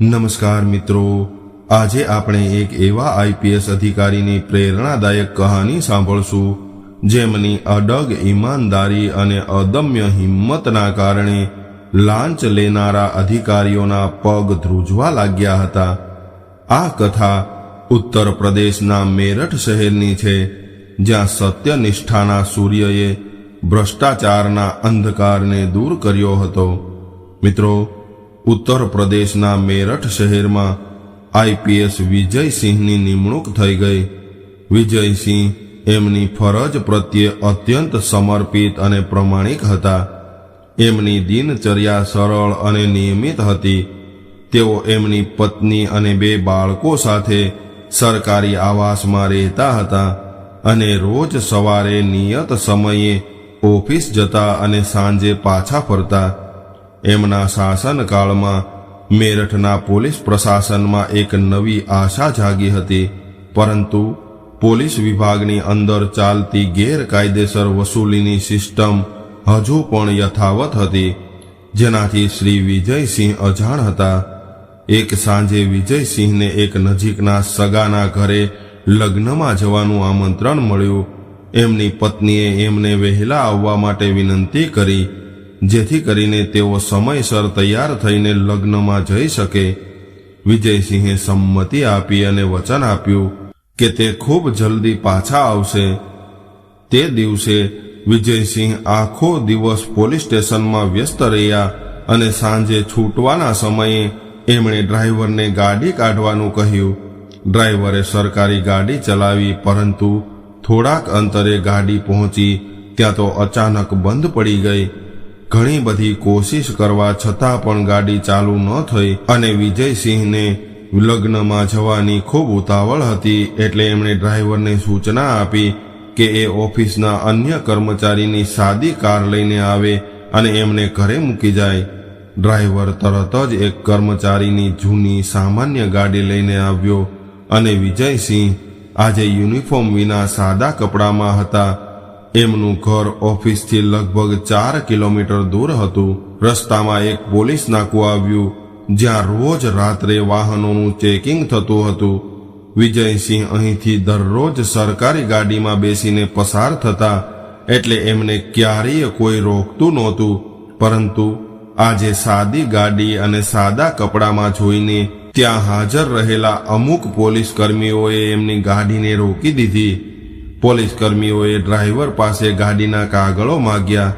નમસ્કાર મિત્રો. આજે આપણે એક એવા આઈપીએસ અધિકારીની પ્રેરણાદાયક કહાની સાંભળશું, જેમની અડગ ઈમાનદારી અને અદમ્ય હિંમતના કારણે લાંચ લેનારા અધિકારીઓના પગ ધ્રુજવા લાગ્યા હતા. આ કથા ઉત્તર પ્રદેશના મેરઠ શહેરની છે, જ્યાં સત્યનિષ્ઠાના સૂર્યએ ભ્રષ્ટાચારના અંધકારને દૂર કર્યો હતો. મિત્રો ઉત્તર પ્રદેશના મેરઠ શહેરમાં આઈપીએસ વિજયસિંહની નિમણૂક થઈ ગઈ. વિજયસિંહ એમની ફરજ પ્રત્યે અત્યંત સમર્પિત અને પ્રમાણિક હતા. એમની દિનચર્યા સરળ અને નિયમિત હતી. તેઓ એમની પત્ની અને બે બાળકો સાથે સરકારી આવાસમાં રહેતા હતા અને રોજ સવારે નિયત સમયે ઓફિસ જતા અને સાંજે પાછા ફરતા. એમના શાસનકાળમાં મેરઠના પોલીસ પ્રશાસનમાં એક નવી આશા જાગી હતી. પરંતુ પોલીસ વિભાગની અંદર ચાલતી ગેરકાયદેસર વસૂલીની સિસ્ટમ હજુ પણ યથાવત હતી. જેનાથી શ્રી વિજયસિંહ અજાણ હતા. એક સાંજે વિજયસિંહને એક નજીકના સગાના ઘરે લગ્નમાં જવાનું આમંત્રણ મળ્યું. એમની પત્નીએ એમને વહેલા આવવા માટે વિનંતી કરી જેથી કરીને તેઓ સમયસર તૈયાર થઈને લગ્નમાં જઈ શકે. વિજયસિંહે સંમતિ આપી અને વચન આપ્યું કે તે ખૂબ જલ્દી પાછા આવશે. તે દિવસે વિજયસિંહ આખો દિવસ પોલીસ સ્ટેશનમાં વ્યસ્ત રહ્યા અને સાંજે છૂટવાના સમયે એમણે ડ્રાઈવરને ગાડી કાઢવાનું કહ્યું. ડ્રાઈવરે સરકારી ગાડી ચલાવી પરંતુ થોડાક અંતરે ગાડી પહોંચી. ત્યાં તો અચાનક બંધ પડી ગઈ. ઘણી બધી કોશિશ કરવા છતાં પણ ગાડી ચાલુ ન થઈ અને વિજયસિંહને લગ્નમાં જવાની ખૂબ ઉતાવળ હતી એટલે એમણે ડ્રાઈવરને સૂચના આપી કે એ ઓફિસના અન્ય કર્મચારીની સાદી કાર લઈને આવે અને એમને ઘરે મૂકી જાય. ડ્રાઈવર તરત જ એક કર્મચારીની જૂની સામાન્ય ગાડી લઈને આવ્યો અને વિજયસિંહ આજે યુનિફોર્મ વિના સાદા કપડામાં હતા. એમનું ઘર ઓફિસથી લગભગ ચાર કિલોમીટર દૂર હતું. રસ્તામાં એક પોલીસ નાકું આવ્યું, જ્યાં રોજ રાત્રે વાહનોનું ચેકિંગ થતું હતું. વિજયસિંહ અહીંથી દરરોજ સરકારી ગાડીમાં બેસીને પસાર થતા, એટલે એમને ક્યારેય કોઈ રોકતું નહોતું. પરંતુ આજે સાદી ગાડી અને સાદા કપડામાં જોઈને ત્યાં હાજર રહેલા અમુક પોલીસ કર્મીઓએ એમની ગાડીને રોકી દીધી. પોલીસ કર્મીઓએ ડ્રાઈવર પાસે ગાડીના કાગળો માગ્યા.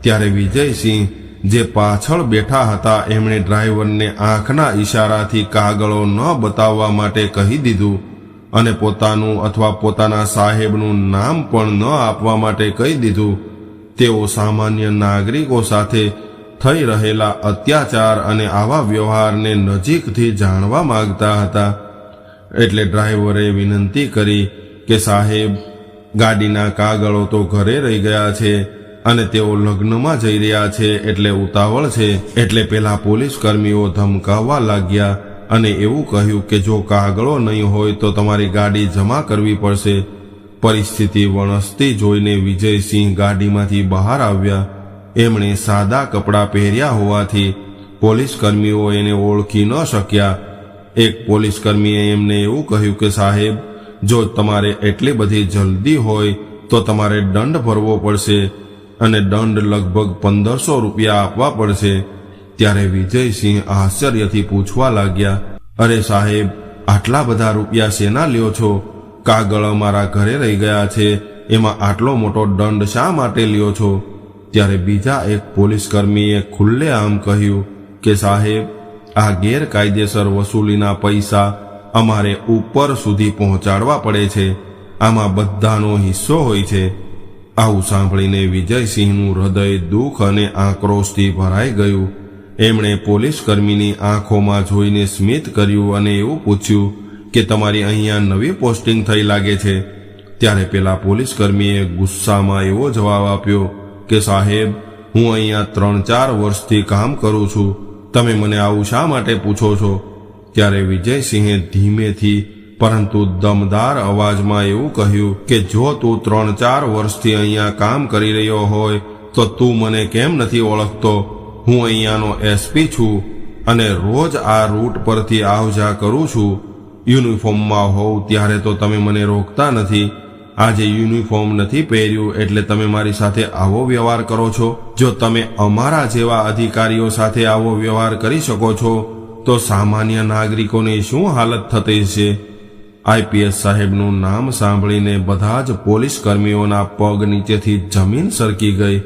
ત્યારે વિજયસિંહ, જે પાછળ બેઠા હતા, એમણે ડ્રાઈવરને આંખના ઈશારાથી કાગળો ન બતાવવા માટે કહી દીધું અને પોતાનું અથવા પોતાના સાહેબનું નામ પણ ન આપવા માટે કહી દીધું. તેઓ સામાન્ય નાગરિકો સાથે થઈ રહેલા અત્યાચાર અને આવા વ્યવહારને નજીકથી જાણવા માગતા હતા. એટલે ડ્રાઈવરે વિનંતી કરી કે સાહેબ ગાડીના કાગળો તો ઘરે રહી ગયા છે અને તેઓ લગ્નમાં જઈ રહ્યા છે એટલે ઉતાવળ છે. એટલે પેલા પોલીસ કર્મીઓ ધમકાવવા લાગ્યા અને એવું કહ્યું કે જો કાગળો નહીં હોય તો તમારી ગાડી જમા કરવી પડશે. પરિસ્થિતિ વણસતી જોઈને વિજયસિંહ ગાડીમાંથી બહાર આવ્યા. એમણે સાદા કપડાં પહેર્યા હોવાથી પોલીસ કર્મીઓ એને ઓળખી ન શક્યા. એક પોલીસ કર્મીએ એમને એવું કહ્યું કે સાહેબ જો તમારે એટલી બધી જલ્દી હોય તો તમારે દંડ ભરવો પડશે અને દંડ લગભગ પંદરસો રૂપિયા આપવા પડશે. ત્યારે વિજયસિંહ આશ્ચર્યથી પૂછવા લાગ્યા, અરે સાહેબ, આટલા બધા રૂપિયા શેના લ્યો છો? કાગળ મારા ઘરે રહી ગયા છે, એમાં આટલો મોટો દંડ શા માટે લ્યો છો? ત્યારે બીજા એક પોલીસ કર્મીએ ખુલ્લે આમ કહ્યું કે સાહેબ, આ ગેરકાયદેસર વસૂલીના પૈસા અમારે ઉપર સુધી પહોંચાડવા પડે છે. આમાં બધાનો હિસ્સો હોય છે. આવું સાંભળીને વિજયસિંહનું હૃદય દુઃખ અને આક્રોશથી ભરાઈ ગયું. એમણે પોલીસ કર્મીની આંખોમાં જોઈને સ્મિત કર્યું અને એવું પૂછ્યું કે તમારી અહીંયા નવી પોસ્ટિંગ થઈ લાગે છે. ત્યારે પેલા પોલીસ કર્મીએ ગુસ્સામાં એવો જવાબ આપ્યો કે, સાહેબ, હું અહીંયા ત્રણ ચાર વર્ષથી કામ કરું છું. તમે મને આવું શા માટે પૂછો છો? ત્યારે વિજયસિંહે ધીમેથી, પરંતુ દમદાર અવાજમાં એવું કહ્યું કે, જો તું ત્રણ ચાર વર્ષથી અહીંયા કામ કરી રહ્યો હોય, તો તું મને કેમ નથી ઓળખતો? હું અહીંયાનો એસપી છું અને રોજ આ રૂટ પરથી આવ જા કરું છું. યુનિફોર્મમાં હોઉં ત્યારે તો તમે મને રોકતા નથી. આજે યુનિફોર્મ નથી પહેર્યું એટલે તમે મારી સાથે આવો વ્યવહાર કરો છો. જો તમે અમારા જેવા અધિકારીઓ સાથે આવો વ્યવહાર કરી શકો છો તો સામાન્ય નાગરિકોની શું હાલત થતી છે? આઈપીએસ સાહેબનું નામ સાંભળીને બધા જ પોલીસ કર્મીઓના પગ નીચેથી જમીન સરકી ગઈ.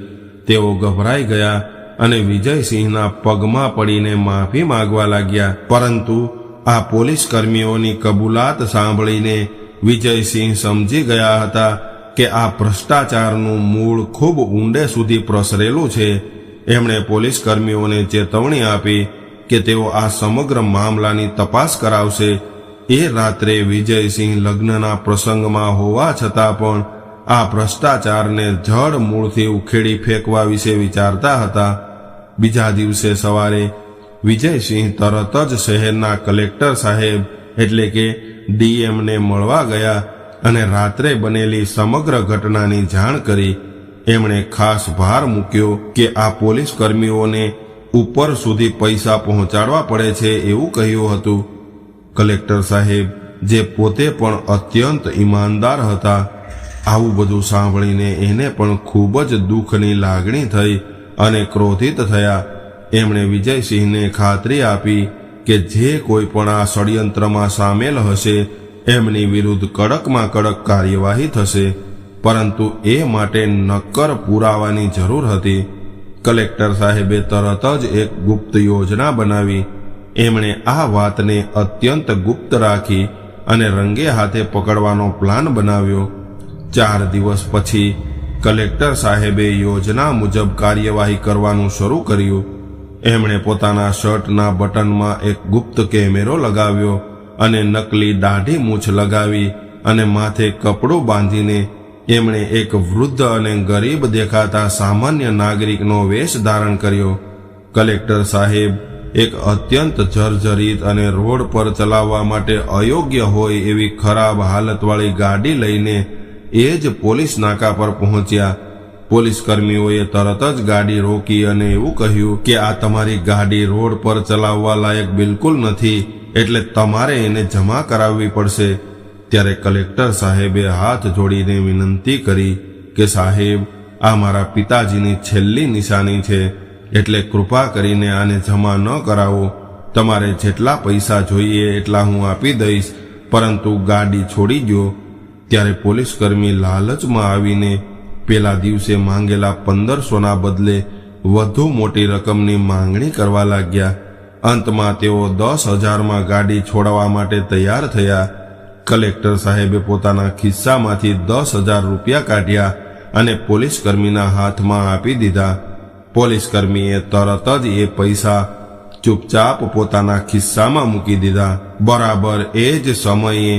તેઓ ગભરાઈ ગયા અને વિજયસિંહના પગમાં પડીને માફી માગવા લાગ્યા. પરંતુ આ પોલીસ કર્મીઓની કબૂલાત સાંભળીને વિજયસિંહ સમજી ગયા હતા કે આ ભ્રષ્ટાચારનું મૂળ ખૂબ ઊંડે સુધી પ્રસરેલું છે. એમણે પોલીસ કર્મીઓને ચેતવણી આપી કે તેઓ આ સમગ્ર મામલાની તપાસ કરાવશે. એ રાત્રે વિજયસિંહ લગ્નના પ્રસંગમાં હોવા છતાં પણ આ ભ્રષ્ટાચારને જડ મૂળથી ઉખેડી ફેંકવા વિશે વિચારતા હતા. બીજા દિવસે સવારે વિજયસિંહ તરત જ શહેરના કલેક્ટર સાહેબ એટલે કે ડીએમને મળવા ગયા અને રાત્રે બનેલી સમગ્ર ઘટનાની જાણ કરી. એમણે ખાસ ભાર મૂક્યો કે આ પોલીસ કર્મીઓને ઉપર સુધી પૈસા પહોંચાડવા પડે છે એવું કહ્યું હતું. કલેક્ટર સાહેબ, જે પોતે પણ અત્યંત ઈમાનદાર હતા, આવું બધું સાંભળીને એને પણ ખૂબ જ દુઃખની લાગણી થઈ અને ક્રોધિત થયા. એમણે વિજયસિંહને ખાતરી આપી કે જે કોઈ પણ આ ષડયંત્રમાં સામેલ હશે, એમની વિરુદ્ધ કડકમાં કડક કાર્યવાહી થશે. પરંતુ એ માટે નક્કર પુરાવાની જરૂર હતી. કલેક્ટર સાહેબે તરત જ એક ગુપ્ત યોજના બનાવી. એમણે આ વાતને અત્યંત ગુપ્ત રાખી અને રંગે હાથે પકડવાનો પ્લાન બનાવ્યો. ચાર દિવસ પછી કલેક્ટર સાહેબે યોજના મુજબ કાર્યવાહી કરવાનું શરૂ કર્યું. એમણે પોતાના શર્ટના બટનમાં એક ગુપ્ત કેમેરો લગાવ્યો અને નકલી દાઢી મૂછ લગાવી અને માથે કપડું બાંધીને એમણે એક વૃદ્ધ અને ગરીબ દેખાતા સામાન્ય નાગરિકનો વેશ ધારણ કર્યો. કલેક્ટર સાહેબ, એક અત્યંત જર્જરિત અને રોડ પર ચલાવવા માટે અયોગ્ય હોય એવી ખરાબ હાલતવાળી ગાડી લઈને એ જ પોલીસ નાકા પર પહોંચ્યા. પોલીસ કર્મીઓએ તરત જ ગાડી રોકી અને એવું કહ્યું કે આ તમારી ગાડી રોડ પર ચલાવવા લાયક બિલકુલ નથી, એટલે તમારે એને જમા કરાવવી પડશે. ત્યારે કલેક્ટર સાહેબે હાથ જોડીને વિનંતી કરી કે, સાહેબ, આ મારા પિતાજીની છેલ્લી નિશાની છે. એટલે કૃપા કરીને આને જમા ન કરાવો. તમારે જેટલા પૈસા જોઈએ એટલા હું આપી દઈશ. પરંતુ ગાડી છોડી ગયો ત્યારે પોલીસ કર્મી લાલચમાં આવીને પેલા દિવસે માંગેલા પંદરસોના બદલે વધુ મોટી રકમની માંગણી કરવા લાગ્યા. અંતમાં તેઓ દસ હજારમાં ગાડી છોડવા માટે તૈયાર થયા. કલેક્ટર સાહેબે પોતાના ખિસ્સામાંથી દસ હજાર રૂપિયા કાઢ્યા અને પોલીસ કર્મીના હાથમાં આપી દીધા. પોલીસ કર્મીએ તરત જ એ પૈસા ચૂપચાપ પોતાના ખિસ્સામાં મૂકી દીધા. બરાબર એ જ સમયે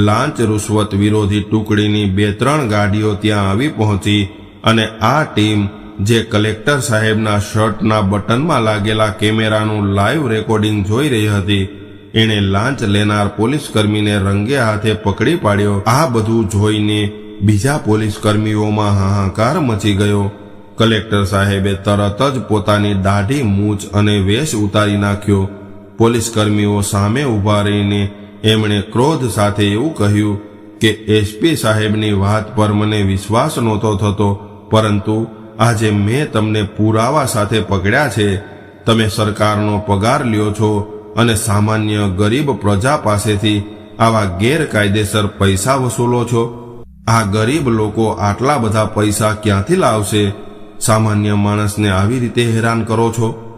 લાંચ રૂશ્વત વિરોધી ટુકડીની બે ત્રણ ગાડીઓ ત્યાં આવી પહોંચી અને આ ટીમ જે કલેક્ટર સાહેબના શર્ટના બટનમાં લાગેલા કેમેરાનું લાઈવ રેકોર્ડિંગ જોઈ રહી હતી એણે લાંચ લેનાર પોલીસ કર્મીને રંગે હાથે પકડી પાડ્યો. આ બધું જોઈને બીજા પોલીસ કર્મીઓમાં હાહાકાર મચી ગયો. કલેક્ટર સાહેબે તરત જ પોતાની દાઢી, મૂછ અને વેશ ઉતારી નાખ્યો. પોલીસ કર્મીઓ સામે ઊભા રહીને એમણે ક્રોધ સાથે એવું કહ્યું કે એસપી સાહેબની વાત પર મને વિશ્વાસ નહોતો થતો, પરંતુ આજે મેં તમને પુરાવા સાથે પકડ્યા છે. તમે સરકારનો પગાર લ્યો છો અને સામાન્ય ગરીબ પ્રજા પાસેથી આવા ગેરકાયદેસર પૈસા વસૂલો છો? આ ગરીબ લોકો આટલા બધા પૈસા ક્યાંથી લાવશે? સામાન્ય માણસને આવી રીતે હેરાન કરો છો?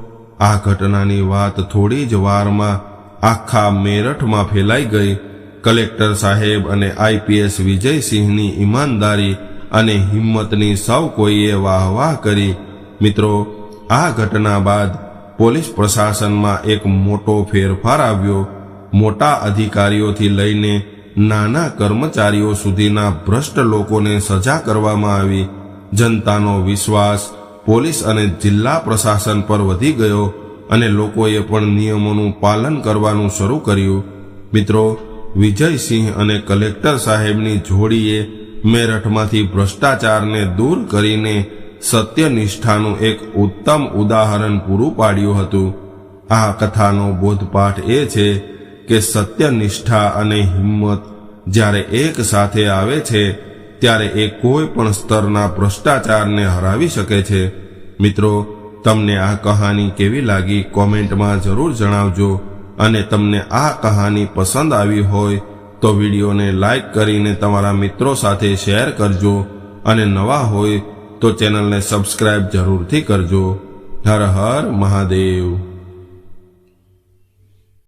આ ઘટનાની વાત થોડી જ વારમાં આખા મેરઠમાં ફેલાઈ ગઈ. કલેક્ટર સાહેબ અને આઈપીએસ વિજયસિંહની ઈમાનદારી અને હિંમતની સૌ કોઈએ વાહ વાહ કરી. મિત્રો, આ ઘટના બાદ પોલીસ પ્રશાસનમાં એક મોટો ફેરફાર આવ્યો. મોટા અધિકારીઓથી લઈને નાના કર્મચારીઓ સુધીના ભ્રષ્ટ લોકોને સજા કરવામાં આવી. જનતાનો વિશ્વાસ પોલીસ અને જિલ્લા પ્રશાસન પર વધી ગયો અને લોકોએ પણ નિયમોનું પાલન કરવાનું શરૂ કર્યું. મિત્રો, વિજયસિંહ અને કલેક્ટર સાહેબની જોડીએ મેરઠમાંથી ભ્રષ્ટાચારને દૂર કરીને સત્યનિષ્ઠાનું એક ઉત્તમ ઉદાહરણ પૂરું પાડ્યું હતું. આ કથાનો બોધપાઠ એ છે કે સત્યનિષ્ઠા અને હિંમત જ્યારે એક સાથે આવે છે, ત્યારે એ કોઈ પણ સ્તરના ભ્રષ્ટાચારને હરાવી શકે છે. મિત્રો, તમને આ કહાની કેવી લાગી કોમેન્ટમાં જરૂર જણાવજો અને તમને આ કહાની પસંદ આવી હોય તો વિડીયોને લાઈક કરીને તમારા મિત્રો સાથે શેર કરજો અને નવા હોય તો ચેનલને સબસ્ક્રાઇબ જરૂરથી કરજો. હર હર મહાદેવ.